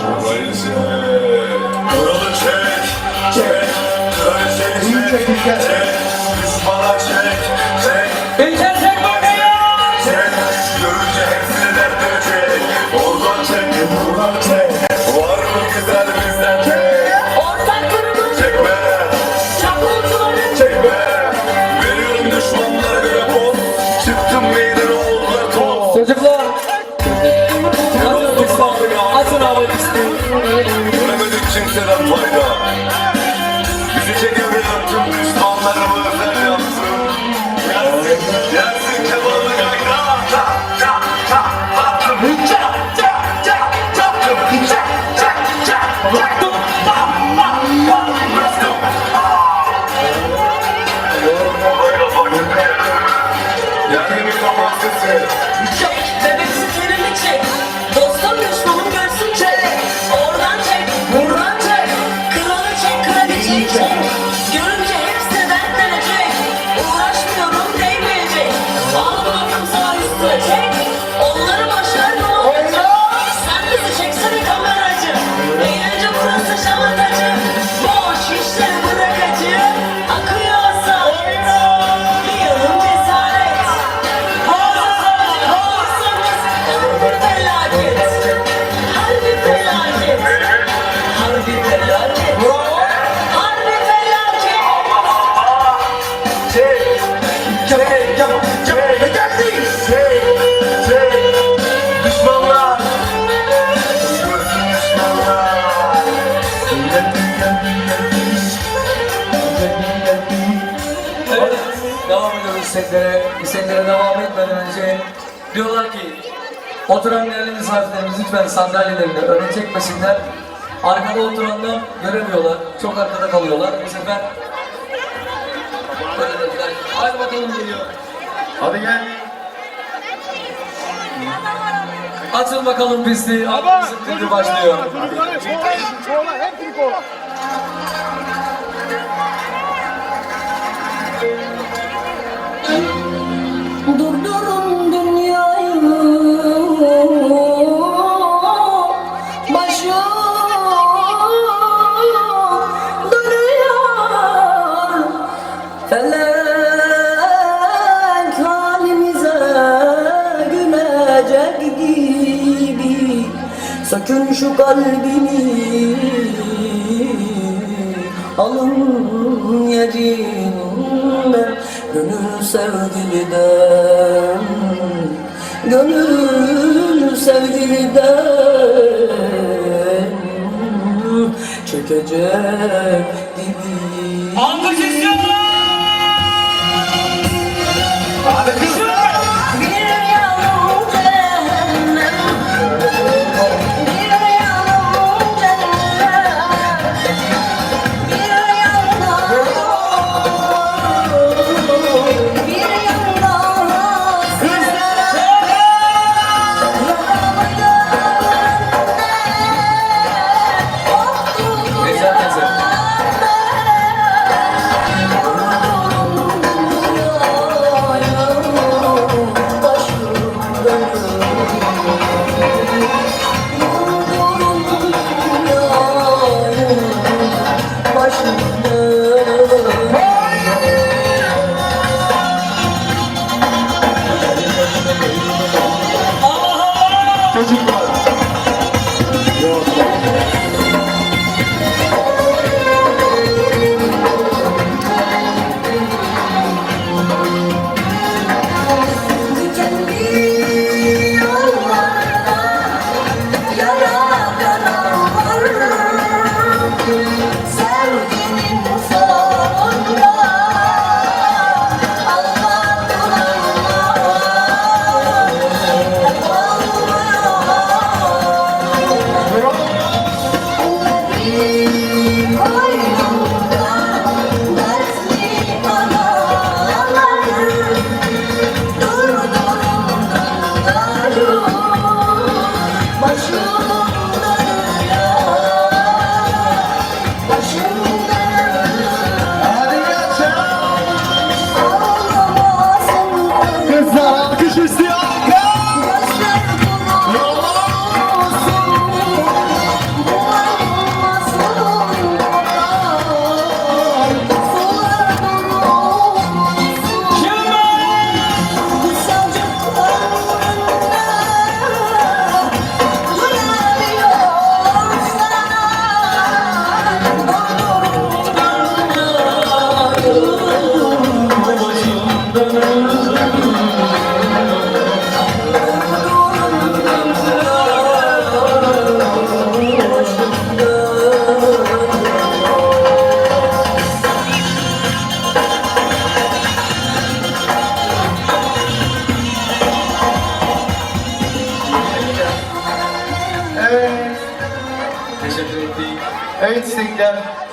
Şansın. Kuralı çek, çek, kaliteli çek, check. Jump! isteklere, isteklere devam etmeden önce diyorlar ki oturan değerli misafirlerimiz lütfen sandalyelerini öne çekmesinler. Arkada oturanlar göremiyorlar. Çok arkada kalıyorlar. Bu sefer Hadi bakalım geliyor. Hadi gel. Açın bakalım pisti. Abi bizim başlıyor. Hadi. Hadi. Hadi. Hadi. Sökün şu kalbimi Alın yerinden. Gönül sevgiliden Gönül sevgiliden Çekecek gibi Evet. Teşekkür ettik. Evet sevgiler.